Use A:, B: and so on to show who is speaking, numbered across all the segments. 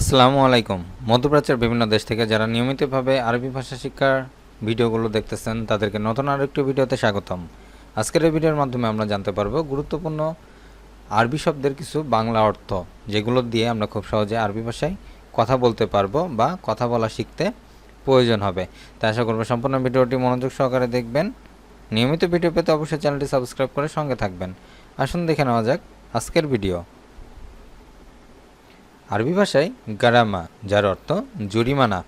A: আসসালামু আলাইকুম। মধ্যপ্রাচ্যের বিভিন্ন দেশ থেকে যারা নিয়মিতভাবে আরবি ভাষা শিক্ষার ভিডিওগুলো দেখতেছেন, তাদেরকে নতুন আরেকটি ভিডিওতে স্বাগতম। আজকের এই ভিডিওর মাধ্যমে আমরা জানতে পারব গুরুত্বপূর্ণ আরবি শব্দের কিছু বাংলা অর্থ, যেগুলো দিয়ে আমরা খুব সহজে আরবি ভাষায় কথা বলতে পারব বা কথা বলা শিখতে প্রয়োজন হবে। তাই আশা করব সম্পূর্ণ ভিডিওটি মনোযোগ সহকারে দেখবেন। নিয়মিত ভিডিও পেতে অবশ্যই চ্যানেলটি সাবস্ক্রাইব করে সঙ্গে থাকবেন। আসুন দেখে নেওয়া যাক আজকের ভিডিও। আরবি ভাষায় গারামা, যার অর্থ জরিমানা।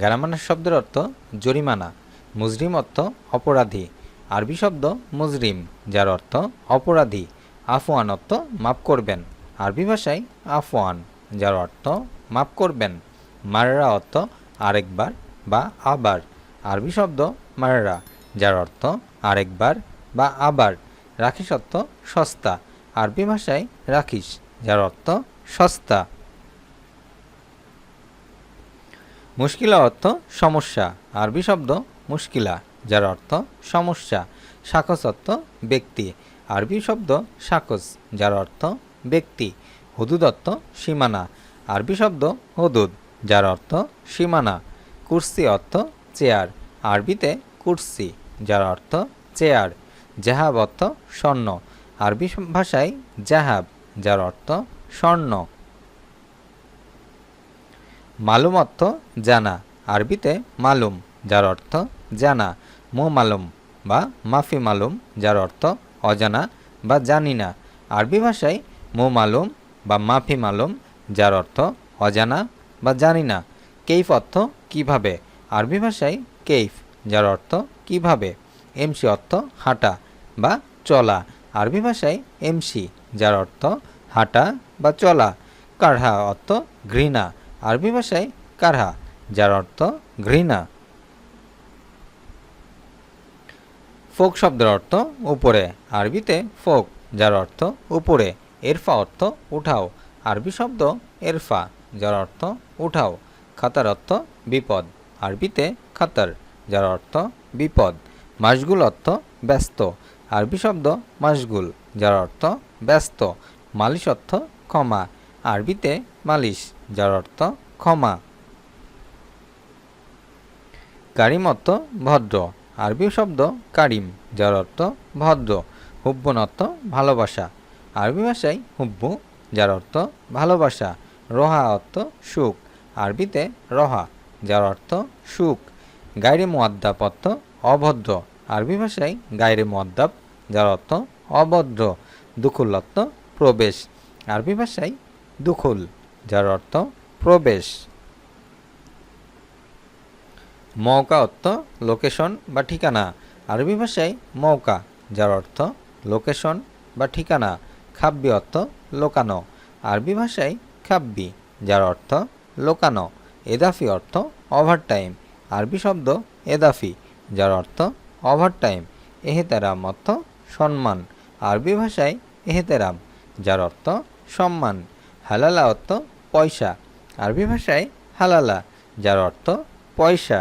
A: গারামানা শব্দের অর্থ জরিমানা। মুজরিম অর্থ অপরাধী। আরবি শব্দ মুজরিম, যার অর্থ অপরাধী। আফওয়ান অর্থ মাফ করবেন। আরবি ভাষায় আফওয়ান, যার অর্থ মাফ করবেন। মাররা অর্থ আরেকবার বা আবার। আরবি শব্দ মাররা, যার অর্থ আরেকবার বা আবার। রাখিস অর্থ সস্তা। আরবি ভাষায় রাখিস যার অর্থ সস্তা। মুশকিলা অর্থ সমস্যা, আরবি শব্দ মুশকিলা, যার অর্থ সমস্যা, সাকস অর্থ ব্যক্তি, আরবি শব্দ সাকস, যার অর্থ ব্যক্তি, হুদুদ অর্থ সীমানা, আরবি শব্দ হুদুদ, যার অর্থ সীমানা, কুর্সি অর্থ চেয়ার, আরবিতে কুর্সি, যার অর্থ চেয়ার, জাহাব অর্থ স্বর্ণ, আরবি ভাষায় জাহাব, যার অর্থ স্বর্ণ। মালুম অর্থ জানা। আরবিতে মালুম, যার অর্থ জানা। মো মালুম বা মাফি মালুম, যার অর্থ অজানা বা জানি না। আরবি ভাষায় মো মালুম বা মাফি মালুম, যার অর্থ অজানা বা জানি না। কেইফ অর্থ কীভাবে? আরবি ভাষায় কেইফ, যার অর্থ কীভাবে? এমসি অর্থ হাঁটা বা চলা। আরবি ভাষায় এমসি, যার অর্থ হাঁটা বা চলা। কাঢ়া অর্থ ঘৃণা। আরবি ভাষায় কারহা, যার অর্থ ঘৃণা। ফোক শব্দের অর্থ উপরে, আরবিতে ফোক, যার অর্থ উপরে, এরফা অর্থ উঠাও। আরবি শব্দ এরফা, যার অর্থ উঠাও। খাতার অর্থ বিপদ। আরবিতে খাতার, যার অর্থ বিপদ। মাসগুল অর্থ ব্যস্ত। আরবি শব্দ মাসগুল, যার অর্থ ব্যস্ত। মালিশ অর্থ ক্ষমা। আরবিতে মালিশ, যার অর্থ ক্ষমা। কারিম অর্থ ভদ্র, আরবি শব্দ কারিম, যার অর্থ ভদ্র, হুব্বুন অর্থ ভালোবাসা। আরবি ভাষায় হুব্বু, যার অর্থ ভালোবাসা, রোহা অর্থ সুখ। আরবিতে রহা, যার অর্থ সুখ। গাইরে মোয়াদ্দাপ অর্থ অভদ্র, আরবি ভাষায় গাইরে মোয়াদ্দাপ যার অর্থ অভদ্র। দুকুল অর্থ প্রবেশ। আরবি ভাষায় দুখুল, যার অর্থ প্রবেশ। মৌকা অর্থ লোকেশন বা ঠিকানা। আরবি ভাষায় মৌকা যার অর্থ লোকেশন বা ঠিকানা। খাব্বি অর্থ লোকানো। আরবি ভাষায় খাব্বি, যার অর্থ লোকানো। এদাফি অর্থ ওভারটাইম আরবি শব্দ এদাফি, যার অর্থ ওভারটাইম এহেতেরাম অর্থ সম্মান। আরবি ভাষায় এহেতেরাম, যার অর্থ সম্মান। হালালা অর্থ পয়সা। আরবি ভাষায় হালালা, যার অর্থ পয়সা।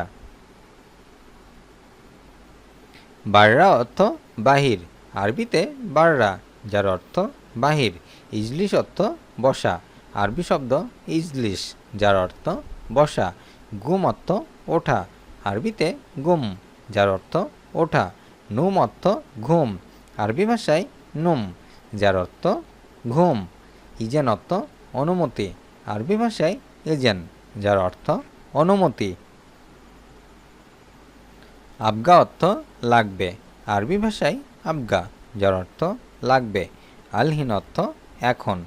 A: বাররা অর্থ বাহির, আরবিতে বাররা, যার অর্থ বাহির। ইজলিশ অর্থ বসা, আরবি শব্দ ইজলিশ, যার অর্থ বসা। গুম অর্থ ওঠা, আরবিতে গুম, যার অর্থ ওঠা। নুম অর্থ ঘুম, আরবি ভাষায় নুম, যার অর্থ ঘুম। ইজেন অর্থ অনুমতি। আরবি ভাষায় এজেন যার অর্থ অনুমতি। আবগা অর্থ লাগবে। আরবি ভাষায় আবগা, যার অর্থ লাগবে। আলহীন অর্থ এখন।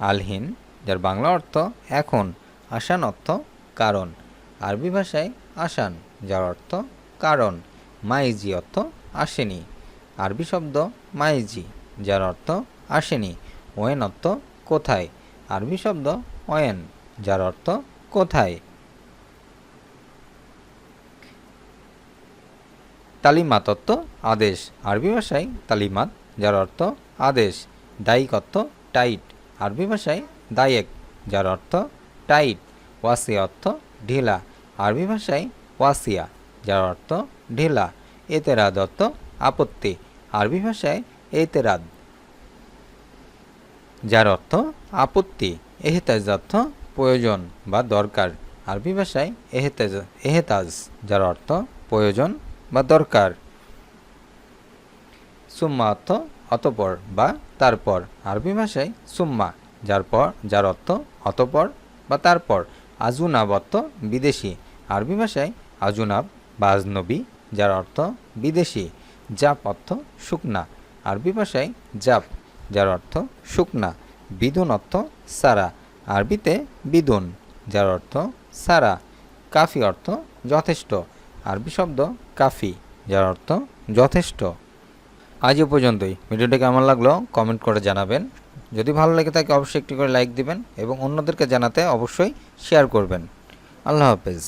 A: আলহীন, যার বাংলা অর্থ এখন। আসান অর্থ কারণ। আরবি ভাষায় আসান, যার অর্থ কারণ। মাইজি অর্থ আসেনি। আরবি শব্দ মাইজি, যার অর্থ আসেনি। ওয়েন অর্থ কোথায়? আরবি শব্দ ওয়েন যার অর্থ কোথায়। তালিমাত অর্থ আদেশ। আরবি ভাষায় তালিমাত, যার অর্থ আদেশ। দায়িক অর্থ টাইট। আরবি ভাষায় দায়েক, যার অর্থ টাইট। ওয়াসিয়া অর্থ ঢিলা। আরবি ভাষায় ওয়াসিয়া, যার অর্থ ঢিলা। এতেরাদ অর্থ আপত্তি। আরবি ভাষায় এতেরাদ। যার অর্থ আপত্তি, এহতাজ অর্থ প্রয়োজন বা দরকার। আরবি ভাষায় এহেতেজ, এহেতাজ, যার অর্থ প্রয়োজন বা দরকার। সুম্মা অর্থ অতপর বা তারপর। আরবি ভাষায় সুম্মা, যার পর, যার অর্থ অতপর বা তারপর। আজুনাব অর্থ বিদেশি। আরবি ভাষায় আজুনাব বা আজনবী, যার অর্থ বিদেশি। জাপ অর্থ শুকনা। আরবি ভাষায় জাপ যার অর্থ শুকনা। বিদুন অর্থ সারা। আরবিতে বিদুন যার অর্থ সারা। কাফি অর্থ যথেষ্ট। আরবি শব্দ কাফি, যার অর্থ যথেষ্ট। আজ এ পর্যন্তই। ভিডিওটি কেমন লাগল কমেন্ট করে জানাবেন। যদি ভালো লাগে থাকে অবশ্যই একটি করে লাইক দিবেন এবং অন্যদেরকে জানাতে অবশ্যই শেয়ার করবেন। আল্লাহ হাফেজ।